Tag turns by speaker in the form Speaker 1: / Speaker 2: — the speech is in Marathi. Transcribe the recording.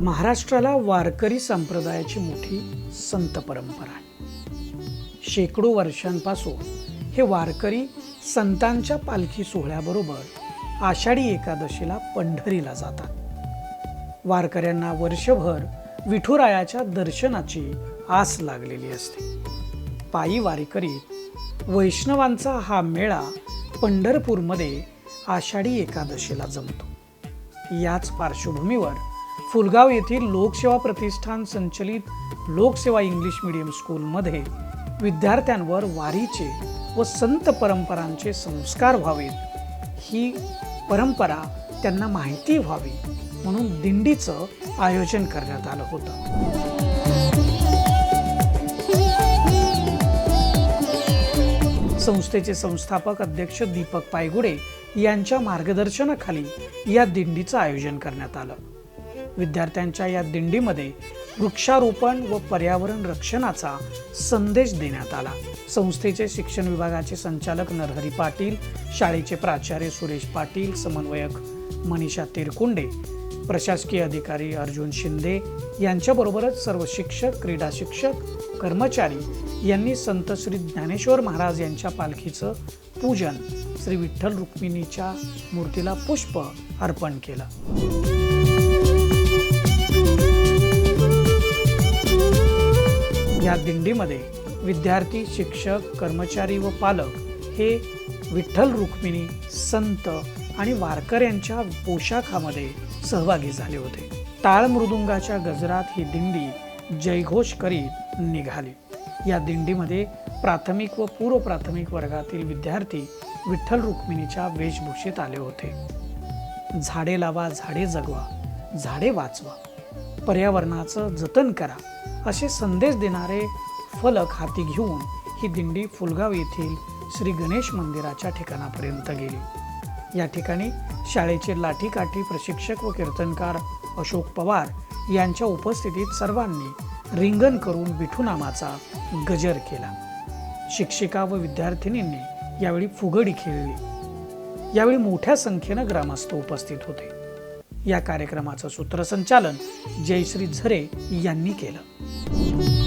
Speaker 1: महाराष्ट्राला वारकरी संप्रदायाची मोठी संत परंपरा आहे. शेकडो वर्षांपासून हे वारकरी संतांच्या पालखी सोहळ्याबरोबर आषाढी एकादशीला पंढरीला जातात. वारकऱ्यांना वर्षभर विठुरायाच्या दर्शनाची आस लागलेली असते. पायी वारकरी वैष्णवांचा हा मेळा पंढरपूरमध्ये आषाढी एकादशीला जमतो. याच पार्श्वभूमीवर फुलगाव येथील लोकसेवा प्रतिष्ठान संचलित लोकसेवा इंग्लिश मीडियम स्कूलमध्ये विद्यार्थ्यांवर वारीचे व संत परंपरांचे संस्कार व्हावेत. ही परंपरा त्यांना माहिती व्हावी म्हणून दिंडीचं आयोजन करण्यात आलं होतं. संस्थेचे संस्थापक अध्यक्ष दीपक पायगुडे यांच्या मार्गदर्शनाखाली या दिंडीचं आयोजन करण्यात आलं. विद्यार्थ्यांच्या या दिंडीमध्ये वृक्षारोपण व पर्यावरण रक्षणाचा संदेश देण्यात आला. संस्थेचे शिक्षण विभागाचे संचालक नरहरी पाटील शाळेचे प्राचार्य सुरेश पाटील समन्वयक मनीषा तिरकुंडे प्रशासकीय अधिकारी अर्जुन शिंदे यांच्याबरोबरच सर्व शिक्षक क्रीडा शिक्षक कर्मचारी यांनी संत श्री ज्ञानेश्वर महाराज यांच्या पालखीचं पूजन श्री विठ्ठल रुक्मिणीच्या मूर्तीला पुष्प अर्पण केलं. दिंडीमध्ये विद्यार्थी शिक्षक कर्मचारी व पालक हे विठ्ठल रुक्मिणी संत आणि वारकऱ्यांच्या पोशाखामध्ये सहभागी झाले होते. टाळ मृदुंगाच्या गजरात ही दिंडी जयघोष करीत निघाली. या दिंडीमध्ये प्राथमिक व पूर्व प्राथमिक वर्गातील विद्यार्थी विठ्ठल रुक्मिणीच्या वेशभूषेत आले होते. झाडे लावा झाडे जगवा झाडे वाचवा. पर्यावरणाचं जतन करा. असे संदेश देणारे फलक हाती घेऊन ही दिंडी फुलगाव येथील श्री गणेश मंदिराच्या ठिकाणापर्यंत गेली. या ठिकाणी शाळेचे लाठीकाठी प्रशिक्षक व कीर्तनकार अशोक पवार यांच्या उपस्थितीत सर्वांनी रिंगण करून विठुनामाचा गजर केला. शिक्षिका व विद्यार्थिनींनी यावेळी फुगडी खेळली. यावेळी मोठ्या संख्येनं ग्रामस्थ उपस्थित होते. या कार्यक्रमाचं सूत्रसंचालन जयश्री झरे यांनी केलं.